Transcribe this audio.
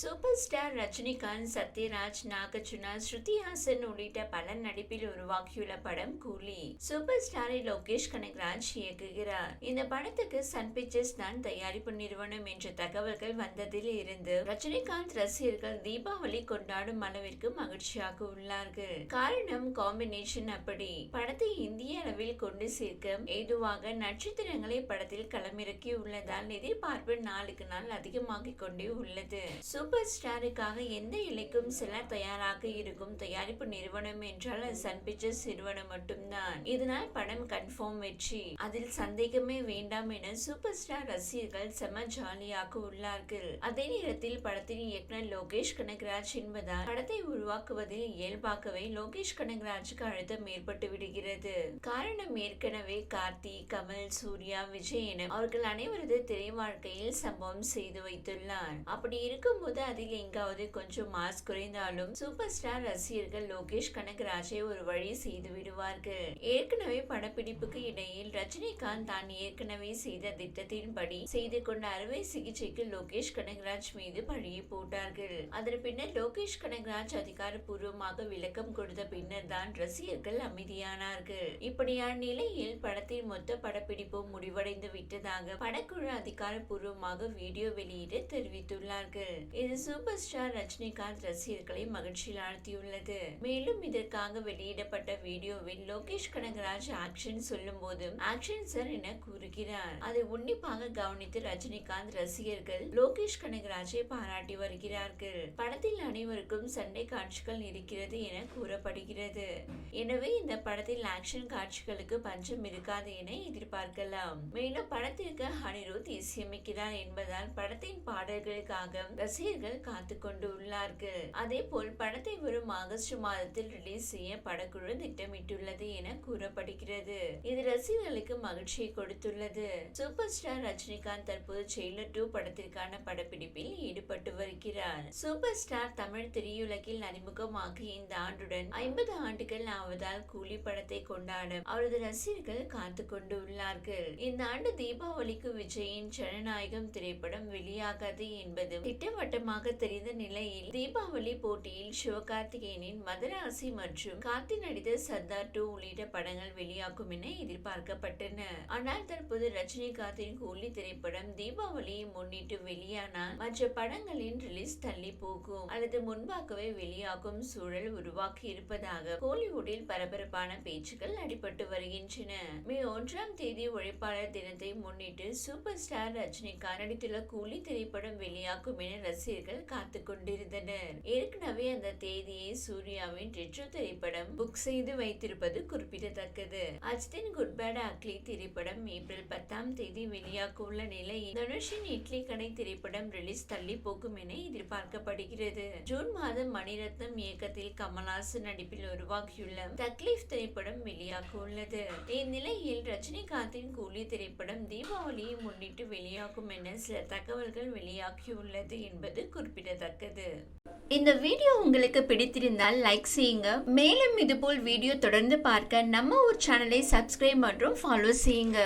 Super star Rajinikanth Sathyaraj Nagarjuna Shruti Haasan உள்ளிட்ட பல நடிப்பில் உருவாக்கியுள்ள படம் கூலி. சூப்பர் ஸ்டாரை லோகேஷ் கனகராஜ் இயக்குகிறார். இந்த படத்துக்கு சன் பிக்சர்ஸ் தான் தயாரிப்பு நிறுவனம் என்ற தகவல்கள் வந்ததில் இருந்து ரஜினிகாந்த் ரசிகர்கள் தீபாவளி கொண்டாடும் அளவிற்கு மகிழ்ச்சியாக உள்ளார்கள். காரணம் காம்பினேஷன் அப்படி. படத்தை இந்திய அளவில் கொண்டு சேர்க்க ஏதுவாக நட்சத்திரங்களை படத்தில் களமிறக்கி உள்ளதால் எதிர்பார்ப்பு நாளுக்கு நாள் அதிகமாகிக் கொண்டே உள்ளது. சூப்பர் ஸ்டாருக்காக எந்த இலைக்கும் சிலர் தயாராக இருக்கும் தயாரிப்பு நிறுவனம் என்றால் அது சன் பிக்சர்ஸ் நிறுவனம் மட்டும்தான். இதனால் படம் கன்ஃபார்ம் வெற்றி. அதில் சந்தேகமே வேண்டாம் என சூப்பர் ஸ்டார் ரசிகர்கள் செம ஜாலியாக உள்ளார்கள். அதே நேரத்தில் படத்தின் இயக்குனர் லோகேஷ் கனகராஜ் என்பதால் படத்தை உருவாக்குவதில் இயல்பாகவே லோகேஷ் கனகராஜுக்கு அழுத்தம் ஏற்பட்டு விடுகிறது. காரணம் ஏற்கனவே கார்த்தி கமல் சூர்யா விஜய் என அவர்கள் அனைவரது திரை வாழ்க்கையில் சம்பவம் செய்து வைத்துள்ளார். அப்படி இருக்கும்போது அதில் எங்காவது கொஞ்சம் மாஸ் குறைந்தாலும் சூப்பர் ஸ்டார் ரசிகர்கள் லோகேஷ் கனகராஜை ஒரு வழி செய்து விடுவார்கள். ஏற்கனவே படப்பிடிப்புக்கு இடையில் ரஜினிகாந்த் தான் ஏற்கனவே செய்த திட்டத்தின்படி செய்து கொண்ட அறுவை சிகிச்சைக்கு லோகேஷ் கனகராஜ் மீது பழியை போட்டார்கள். அதன் பின்னர் லோகேஷ் கனகராஜ் அதிகாரப்பூர்வமாக விளக்கம் கொடுத்த பின்னர் தான் ரசிகர்கள் அமைதியானார்கள். இப்படியான நிலையில் படத்தின் மொத்த படப்பிடிப்பும் முடிவடைந்து விட்டதாக படக்குழு அதிகாரப்பூர்வமாக வீடியோ வெளியிட்டு தெரிவித்துள்ளார்கள். இது சூப்பர் ஸ்டார் ரஜினிகாந்த் ரசிகர்களை மகிழ்ச்சியில் ஆழ்த்தியுள்ளது மேலும் இதற்காக வெளியிடப்பட்ட வீடியோவில் லோகேஷ் கனகராஜ் ஆக்ஷன் சொல்லும் போது ஆக்ஷன் சார் என கூறுகிறார். அதை உன்னிப்பாக கவனித்து ரஜினிகாந்த் ரசிகர்கள் லோகேஷ் கனகராஜை பாராட்டி வருகிறார்கள். படத்தில் அனைவருக்கும் சண்டை காட்சிகள் இருக்கிறது என கூறப்படுகிறது. எனவே இந்த படத்தில் ஆக்ஷன் காட்சிகளுக்கு பஞ்சம் இருக்காது என எதிர்பார்க்கலாம். மேலும் படத்திற்கு அனிருத் இசையமைக்கிறார் என்பதால் படத்தின் பாடல்களுக்காக ரசிகர்கள் ரசிகர்கள் காத்து கொண்டு உள்ளார்கள் அதே போல் படத்தை வரும் ஆகஸ்ட் மாதத்தில் ரிலீஸ் செய்ய படக்குழு திட்டமிட்டுள்ளது என கூறப்படுகிறது. இது ரசிகர்களுக்கு மகிழ்ச்சியை கொடுத்துள்ளது. சூப்பர் ஸ்டார் ரஜினிகாந்த் தற்போது ஜெயிலர் டூ படத்திற்கான படப்பிடிப்பில் ஈடுபட்டு வருகிறார். சூப்பர் ஸ்டார் தமிழ் திரையுலகில் அறிமுகமாகி இந்த ஆண்டுடன் ஐம்பது ஆண்டுகள் ஆவதால் கூலி படத்தை கொண்டாட அவரது ரசிகர்கள் காத்து கொண்டு உள்ளார்கள் இந்த ஆண்டு தீபாவளிக்கு விஜயின் ஜனநாயகம் திரைப்படம் வெளியாகாது என்பது திட்டவட்டமாக தெரிந்த நிலையில் தீபாவளி போட்டியில் சிவகார்த்திகேயனின் மதராசி மற்றும் கார்த்தி நடித்த சர்தார் டூ உள்ளிட்ட படங்கள் வெளியாகும் என எதிர்பார்க்கப்பட்டன. ஆனால் தற்போது ரஜினிகாந்தின் கூலி திரைப்படம் தீபாவளியை முன்னிட்டு வெளியானால் மற்ற படங்களின் ரிலீஸ் தள்ளி போகும். அல்லது முன்பாகவே வெளியாகும் சூழல் உருவாக்கி இருப்பதாக கோலிவுட்டில் பரபரப்பான பேச்சுக்கள் அடிபட்டு வருகின்றன. மே ஒன்றாம் தேதி உழைப்பாளர் தினத்தை முன்னிட்டு சூப்பர் ஸ்டார் ரஜினிகாந்த் நடித்துள்ள கூலி திரைப்படம் வெளியாகும் என ரசிகர்கள் காத்து கொண்டிருந்தனர். ஏற்கனவே அந்த தேதியை சூர்யாவின் ரெட்ரோ திரைப்படம் புக் செய்து வைத்திருப்பது குறிப்பிடத்தக்கது. அஜித்தின் குட் பேட் அக்லி திரைப்படம் ஏப்ரல் பத்தாம் தேதி வெளியாக உள்ள நிலையில் தனுஷின் இட்லி கடை திரைப்படம் ரிலீஸ் தள்ளி போகும் என எதிர்பார்க்கப்படுகிறது. ஜூன் மாதம் மணிரத்னம் இயக்கத்தில் கமல்ஹாசன் நடிப்பில் உருவாகியுள்ள தக்லீஃப் திரைப்படம் வெளியாக உள்ளது இந்நிலையில் ரஜினிகாந்தின் கூலி திரைப்படம் தீபாவளியை முன்னிட்டு வெளியாகும் என சில தகவல்கள் வெளியாகியுள்ளது என்பது என்பது குறிப்பிடத்தக்கது. இந்த வீடியோ உங்களுக்கு பிடித்திருந்தால் லைக் செய்யுங்க. மேலும் இதுபோல் வீடியோ தொடர்ந்து பார்க்க நம்ம ஒரு சேனலை சப்ஸ்கிரைப் மற்றும் ஃபாலோ செய்யுங்க.